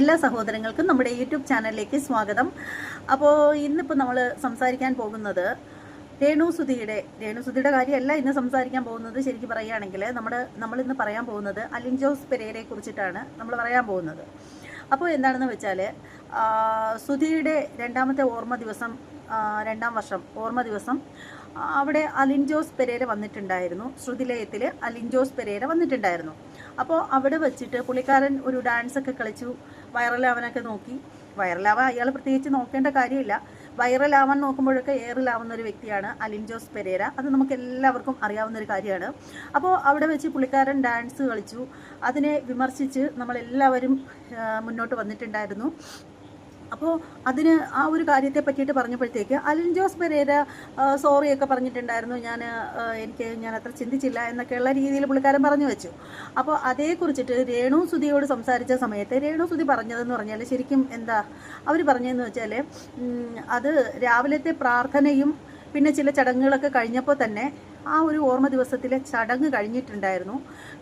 എല്ലാ സഹോദരങ്ങൾക്കും നമ്മുടെ യൂട്യൂബ് ചാനലിലേക്ക് സ്വാഗതം. അപ്പോൾ ഇന്നിപ്പോൾ നമ്മൾ സംസാരിക്കാൻ പോകുന്നത് രേണുസുതിയുടെ രേണുസുതിയുടെ കാര്യമല്ല ഇന്ന് സംസാരിക്കാൻ പോകുന്നത് ശരിക്കും പറയുകയാണെങ്കിൽ നമ്മുടെ നമ്മൾ ഇന്ന് പറയാൻ പോകുന്നത് അലിൻ ജോസ് പെരേരയെ കുറിച്ചിട്ടാണ് നമ്മൾ പറയാൻ പോകുന്നത്. അപ്പോൾ എന്താണെന്ന് വെച്ചാൽ സുധിയുടെ രണ്ടാമത്തെ ഓർമ്മ ദിവസം രണ്ടാം വർഷം ഓർമ്മ ദിവസം. അവിടെ അലിൻജോസ് പെരേര വന്നിട്ടുണ്ടായിരുന്നു. ശ്രുതിലയത്തിൽ അലിൻജോസ് പെരേര വന്നിട്ടുണ്ടായിരുന്നു. അപ്പോൾ അവിടെ വെച്ചിട്ട് പുള്ളിക്കാരൻ ഒരു ഡാൻസ് ഒക്കെ കളിച്ചു. വൈറലാവാനൊക്കെ നോക്കി. വൈറലാവാൻ അയാൾ പ്രത്യേകിച്ച് നോക്കേണ്ട കാര്യമില്ല. വൈറലാവാൻ നോക്കുമ്പോഴൊക്കെ എയറിലാവുന്ന ഒരു വ്യക്തിയാണ് അലിൻജോസ് പെരേര. അത് നമുക്ക് എല്ലാവർക്കും അറിയാവുന്ന ഒരു കാര്യമാണ്. അപ്പോൾ അവിടെ വെച്ച് പുള്ളിക്കാരൻ ഡാൻസ് കളിച്ചു. അതിനെ വിമർശിച്ച് നമ്മളെല്ലാവരും മുന്നോട്ട് വന്നിട്ടുണ്ടായിരുന്നു. അപ്പോൾ അതിന് ആ ഒരു കാര്യത്തെ പറ്റിയിട്ട് പറഞ്ഞപ്പോഴത്തേക്ക് അലിൻ ജോസ് പെരേര സോറിയൊക്കെ പറഞ്ഞിട്ടുണ്ടായിരുന്നു. ഞാൻ എനിക്ക് ഞാൻ അത്ര ചിന്തിച്ചില്ല എന്നൊക്കെയുള്ള രീതിയിൽ പുള്ളിക്കാരൻ പറഞ്ഞു വെച്ചു. അപ്പോൾ അതേക്കുറിച്ചിട്ട് രേണു സുധിയോട് സംസാരിച്ച സമയത്ത് രേണു സുധി പറഞ്ഞതെന്ന് പറഞ്ഞാൽ ശരിക്കും എന്താ അവർ പറഞ്ഞതെന്ന് വെച്ചാൽ അത് രാവിലത്തെ പ്രാർത്ഥനയും പിന്നെ ചില ചടങ്ങുകളൊക്കെ കഴിഞ്ഞപ്പോൾ തന്നെ ആ ഒരു ഓർമ്മ ദിവസത്തിലെ ചടങ്ങ് കഴിഞ്ഞിട്ടുണ്ടായിരുന്നു.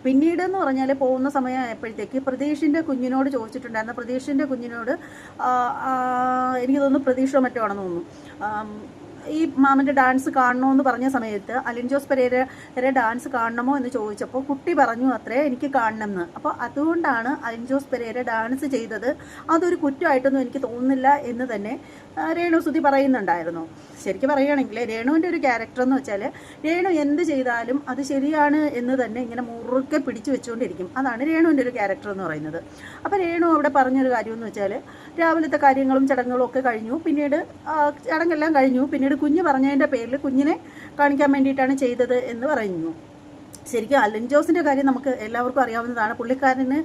പിന്നീട് എന്ന് പറഞ്ഞാൽ പോകുന്ന സമയമായപ്പോഴത്തേക്ക് പ്രതീഷിന്റെ കുഞ്ഞിനോട് ചോദിച്ചിട്ടുണ്ടായിരുന്നു. പ്രതീഷിന്റെ കുഞ്ഞിനോട് എനിക്ക് തോന്നുന്നു പ്രതീക്ഷ മറ്റോ ആണെന്ന് തോന്നുന്നു. ഈ മാമന്റെ ഡാൻസ് കാണണമെന്ന് പറഞ്ഞ സമയത്ത് അലിൻ ജോസ് പെരേര ഡാൻസ് കാണണമോ എന്ന് ചോദിച്ചപ്പോൾ കുട്ടി പറഞ്ഞു അത്രേ എനിക്ക് കാണണമെന്ന് അപ്പോൾ അതുകൊണ്ടാണ് അലിൻ ജോസ് പെരേര ഡാൻസ് ചെയ്തത്. അതൊരു കുറ്റമായിട്ടൊന്നും എനിക്ക് തോന്നുന്നില്ല എന്ന് തന്നെ രേണുസുതി പറയുന്നുണ്ടായിരുന്നു. ശരിക്കും പറയുകയാണെങ്കിൽ രേണുവിന്റെ ഒരു ക്യാരക്ടർ എന്ന് വെച്ചാൽ രേണു എന്ത് ചെയ്താലും അത് ശരിയാണ് എന്ന് തന്നെ ഇങ്ങനെ മുറുക്കെ പിടിച്ചു വെച്ചുകൊണ്ടിരിക്കും. അതാണ് രേണുവിന്റെ ഒരു ക്യാരക്ടർ എന്ന് പറയുന്നത്. അപ്പോൾ രേണു അവിടെ പറഞ്ഞൊരു കാര്യം എന്ന് വെച്ചാൽ രാവിലത്തെ കാര്യങ്ങളും ചടങ്ങുകളും ഒക്കെ കഴിഞ്ഞു. പിന്നീട് ചടങ്ങെല്ലാം കഴിഞ്ഞു. പിന്നീട് കുഞ്ഞ് പറഞ്ഞതിന്റെ പേരിൽ കുഞ്ഞിനെ കാണിക്കാൻ വേണ്ടിയിട്ടാണ് ചെയ്തത് എന്ന് പറയുന്നു. ശരിക്കും അലൻ ജോസിന്റെ കാര്യം നമുക്ക് എല്ലാവർക്കും അറിയാവുന്നതാണ്. പുള്ളിക്കാരന്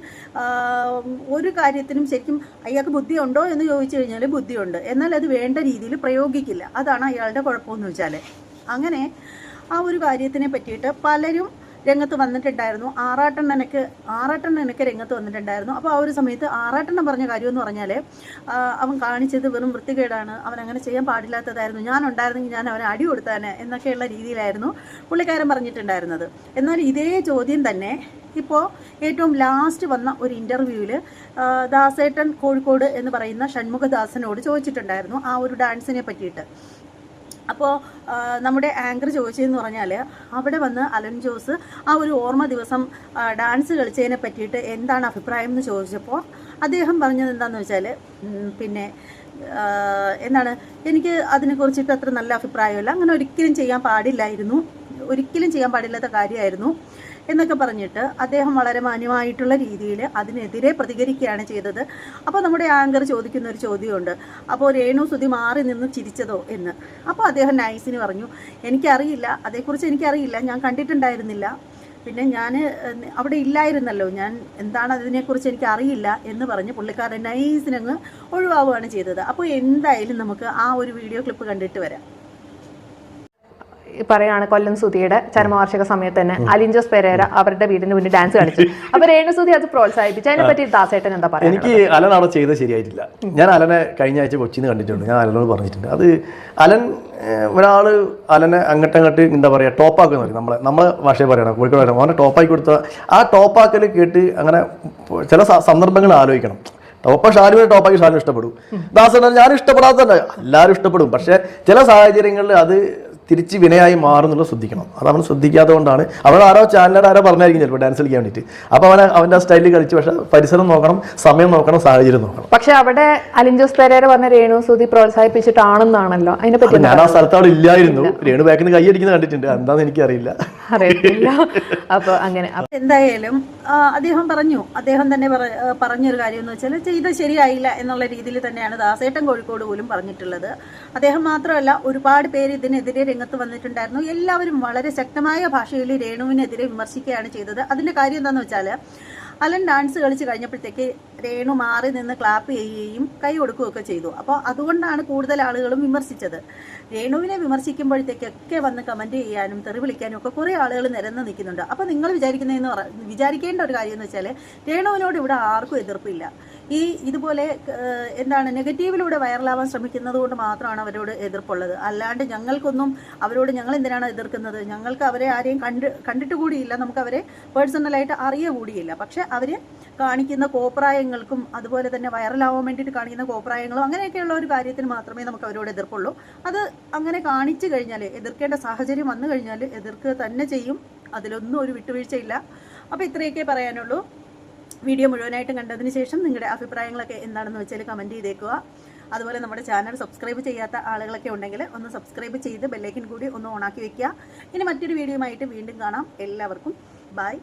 ഒരു കാര്യത്തിനും ശരിക്കും അയാൾക്ക് ബുദ്ധിയുണ്ടോ എന്ന് ചോദിച്ചു കഴിഞ്ഞാൽ ബുദ്ധിയുണ്ട്. എന്നാൽ അത് വേണ്ട രീതിയിൽ പ്രയോഗിക്കില്ല. അതാണ് അയാളുടെ കുഴപ്പമെന്ന് വെച്ചാൽ അങ്ങനെ ആ ഒരു കാര്യത്തിനെ പറ്റിയിട്ട് പലരും രംഗത്ത് വന്നിട്ടുണ്ടായിരുന്നു. ആറാട്ടെണ്ണനക്ക് ആറാട്ടെണ്ണനക്ക് രംഗത്ത് വന്നിട്ടുണ്ടായിരുന്നു. അപ്പോൾ ആ ഒരു സമയത്ത് ആറാട്ടൻ പറഞ്ഞ കാര്യം എന്ന് പറഞ്ഞാൽ അവൻ കാണിച്ചത് വെറും വൃത്തികേടാണ്. അവൻ അങ്ങനെ ചെയ്യാൻ പാടില്ലാത്തതായിരുന്നു. ഞാൻ ഉണ്ടായിരുന്നെങ്കിൽ ഞാൻ അവനെ അടി കൊടുത്താനെ എന്നൊക്കെയുള്ള രീതിയിലായിരുന്നു പുള്ളിക്കാരൻ പറഞ്ഞിട്ടുണ്ടായിരുന്നത്. എന്നാൽ ഇതേ ചോദ്യം തന്നെ ഇപ്പോൾ ഏറ്റവും ലാസ്റ്റ് വന്ന ഒരു ഇന്റർവ്യൂവിൽ ദാസേട്ടൻ കോഴിക്കോട് എന്ന് പറയുന്ന ഷൺമുഖദാസനോട് ചോദിച്ചിട്ടുണ്ടായിരുന്നു ആ ഒരു ഡാൻസിനെ പറ്റിയിട്ട്. അപ്പോൾ നമ്മുടെ ആങ്കർ ചോദിച്ചതെന്ന് പറഞ്ഞാൽ അവിടെ വന്ന് അലൻ ജോസ് ആ ഒരു ഓർമ്മ ദിവസം ഡാൻസ് കളിച്ചതിനെ പറ്റിയിട്ട് എന്താണ് അഭിപ്രായം എന്ന് ചോദിച്ചപ്പോൾ അദ്ദേഹം പറഞ്ഞത് എന്താണെന്ന് വെച്ചാൽ പിന്നെ എന്താണ് എനിക്ക് അതിനെക്കുറിച്ചിട്ട് അത്ര നല്ല അഭിപ്രായമില്ല അങ്ങനെ ഒരിക്കലും ചെയ്യാൻ പാടില്ലായിരുന്നു. ഒരിക്കലും ചെയ്യാൻ പാടില്ലാത്ത കാര്യമായിരുന്നു എന്നൊക്കെ പറഞ്ഞിട്ട് അദ്ദേഹം വളരെ മാന്യമായിട്ടുള്ള രീതിയിൽ അതിനെതിരെ പ്രതികരിക്കുകയാണ് ചെയ്തത്. അപ്പോൾ നമ്മുടെ ആങ്കർ ചോദിക്കുന്ന ഒരു ചോദ്യമുണ്ട്. അപ്പോൾ രേണു സുതി മാറി നിന്ന് ചിരിച്ചതോ എന്ന്. അപ്പോൾ അദ്ദേഹം നൈസിന് പറഞ്ഞു എനിക്കറിയില്ല അതേക്കുറിച്ച് എനിക്കറിയില്ല ഞാൻ കണ്ടിട്ടുണ്ടായിരുന്നില്ല. പിന്നെ ഞാൻ അവിടെ ഇല്ലായിരുന്നല്ലോ ഞാൻ എന്താണ് അതിനെക്കുറിച്ച് എനിക്ക് അറിയില്ല എന്ന് പറഞ്ഞ് പുള്ളിക്കാരൻ നൈസിനങ്ങ് ഒഴിവാവുകയാണ് ചെയ്തത്. അപ്പോൾ എന്തായാലും നമുക്ക് ആ ഒരു വീഡിയോ ക്ലിപ്പ് കണ്ടിട്ട് വരാം. പറയാണ് കൊല്ലം സുധിയുടെ ചരമവാർഷിക സമയത്ത് തന്നെ. അലിഞ്ചോസ് പെരേര അവരുടെ വീടിന് മുന്നിൽ ഡാൻസ് കളിച്ചു. അപ്പൊ രേണു സുധി അത് പ്രോത്സാഹിപ്പിച്ചു. അതിനെ പറ്റി ദാസേട്ടൻ എന്താ പറയുക എനിക്ക് അലൻ അവിടെ ചെയ്തത് ശരിയായിട്ടില്ല. ഞാൻ അലനെ കഴിഞ്ഞ ആഴ്ച കൊച്ചിന്ന് കണ്ടിട്ടുണ്ട്. ഞാൻ അലനോട് പറഞ്ഞിട്ടുണ്ട്. അത് അലൻ ഒരാൾ അലനെ അങ്ങോട്ടങ്ങോട്ട് എന്താ പറയുക ടോപ്പാക്കുന്ന പറയും. നമ്മളെ നമ്മളെ ഭാഷയെ പറയണം. കോഴിക്കോട് പറയണം. അവനെ ടോപ്പാക്കി കൊടുത്ത ആ ടോപ്പാക്കൽ കേട്ട് അങ്ങനെ ചില സന്ദർഭങ്ങൾ ആലോചിക്കണം. ടോപ്പ ഷാലുവിനെ ടോപ്പാക്കി ഷാലു ഇഷ്ടപ്പെടും. ദാസേട്ടൻ ഞാൻ ഇഷ്ടപ്പെടാത്തല്ല എല്ലാവരും ഇഷ്ടപ്പെടും. പക്ഷേ ചില സാഹചര്യങ്ങളിൽ അത് തിരിച്ച് വിനയായി മാറുന്നുള്ളത് ശ്രദ്ധിക്കണം. അത് അവൻ ശ്രദ്ധിക്കാത്തത് കൊണ്ടാണ് അവൻ ആരോ ചാനലിൽ ആരോ പറഞ്ഞായിരിക്കും ചിലപ്പോൾ ഡാൻസ് കളിക്കാൻ വേണ്ടിയിട്ട്. അപ്പോൾ അവൻ അവന്റെ സ്റ്റൈലിൽ കളിച്ച് പക്ഷെ പരിസരം നോക്കണം സമയം നോക്കണം സാഹചര്യം നോക്കണം. പക്ഷെ അവിടെ അലിഞ്ചോസ് പെരേര പറഞ്ഞ രേണു സുധി പ്രോത്സാഹിപ്പിച്ചിട്ടാണെന്നാണല്ലോ. അതിനെ പറ്റി ഞാൻ ആ സ്ഥലത്ത് അവിടെ ഇല്ലായിരുന്നു. രേണു ബാക്കിന് കൈയടിക്കുന്നത് കണ്ടിട്ടുണ്ട്. എന്താണെന്ന് എനിക്കറിയില്ല. അറിയത്തില്ല. അപ്പൊ അങ്ങനെ എന്തായാലും അദ്ദേഹം പറഞ്ഞു. അദ്ദേഹം തന്നെ പറഞ്ഞൊരു കാര്യം എന്ന് വെച്ചാൽ ചെയ്ത ശരിയായില്ല എന്നുള്ള രീതിയിൽ തന്നെയാണ് ദാസേട്ടൻ കോഴിക്കോട് പോലും പറഞ്ഞിട്ടുള്ളത്. അദ്ദേഹം മാത്രമല്ല ഒരുപാട് പേര് ഇതിനെതിരെ രംഗത്ത് വന്നിട്ടുണ്ടായിരുന്നു. എല്ലാവരും വളരെ ശക്തമായ ഭാഷയിൽ രേണുവിനെതിരെ വിമർശിക്കുകയാണ് ചെയ്തത്. അതിന്റെ കാര്യം എന്താണെന്ന് വെച്ചാൽ അലൻ ഡാൻസ് കളിച്ച് കഴിഞ്ഞപ്പോഴത്തേക്ക് രേണു മാറി നിന്ന് ക്ലാപ്പ് ചെയ്യുകയും കൈ കൊടുക്കുകയൊക്കെ ചെയ്തു. അപ്പോൾ അതുകൊണ്ടാണ് കൂടുതൽ ആളുകളും വിമർശിച്ചത്. രേണുവിനെ വിമർശിക്കുമ്പോഴത്തേക്കൊക്കെ വന്ന് കമന്റ് ചെയ്യാനും തെറി വിളിക്കാനും ഒക്കെ കുറേ ആളുകൾ നിരന്ന് നിൽക്കുന്നുണ്ട്. അപ്പോൾ നിങ്ങൾ വിചാരിക്കുന്നതെന്ന് പറ വിചാരിക്കേണ്ട ഒരു കാര്യം എന്ന് വെച്ചാൽ രേണുവിനോട് ഇവിടെ ആർക്കും എതിർപ്പില്ല. ഈ ഇതുപോലെ എന്താണ് നെഗറ്റീവിലൂടെ വൈറലാവാൻ ശ്രമിക്കുന്നത് കൊണ്ട് മാത്രമാണ് അവരോട് എതിർപ്പുള്ളത്. അല്ലാണ്ട് ഞങ്ങൾക്കൊന്നും അവരോട് ഞങ്ങൾ എന്തിനാണ് എതിർക്കുന്നത്? ഞങ്ങൾക്ക് അവരെ ആരെയും കണ്ട് കണ്ടിട്ട് കൂടിയില്ല. നമുക്ക് അവരെ പേഴ്സണലായിട്ട് അറിയ കൂടിയില്ല. പക്ഷെ അവർ കാണിക്കുന്ന കോപ്രായങ്ങൾക്കും അതുപോലെ തന്നെ വൈറലാവാൻ വേണ്ടിയിട്ട് കാണിക്കുന്ന കോപ്രായങ്ങളും അങ്ങനെയൊക്കെയുള്ള ഒരു കാര്യത്തിന് മാത്രമേ നമുക്ക് അവരോട് എതിർപ്പുള്ളൂ. അത് അങ്ങനെ കാണിച്ചു കഴിഞ്ഞാൽ എതിർക്കേണ്ട സാഹചര്യം വന്നു കഴിഞ്ഞാൽ എതിർക്കുക തന്നെ ചെയ്യും. അതിലൊന്നും ഒരു വിട്ടുവീഴ്ചയില്ല. അപ്പോൾ ഇത്രയൊക്കെ പറയാനുള്ളൂ. വീഡിയോ മുഴുവനായിട്ടും കണ്ടതിന് ശേഷം നിങ്ങളുടെ അഭിപ്രായങ്ങളൊക്കെ എന്താണെന്ന് വെച്ചാൽ കമന്റ് ചെയ്തേക്കുക. അതുപോലെ നമ്മുടെ ചാനൽ സബ്സ്ക്രൈബ് ചെയ്യാത്ത ആളുകളൊക്കെ ഉണ്ടെങ്കിൽ ഒന്ന് സബ്സ്ക്രൈബ് ചെയ്ത് ബെല്ലൈക്കൻ കൂടി ഒന്ന് ഓണാക്കി വെക്കുക. ഇനി മറ്റൊരു വീഡിയോയുമായിട്ട് വീണ്ടും കാണാം. എല്ലാവർക്കും ബൈ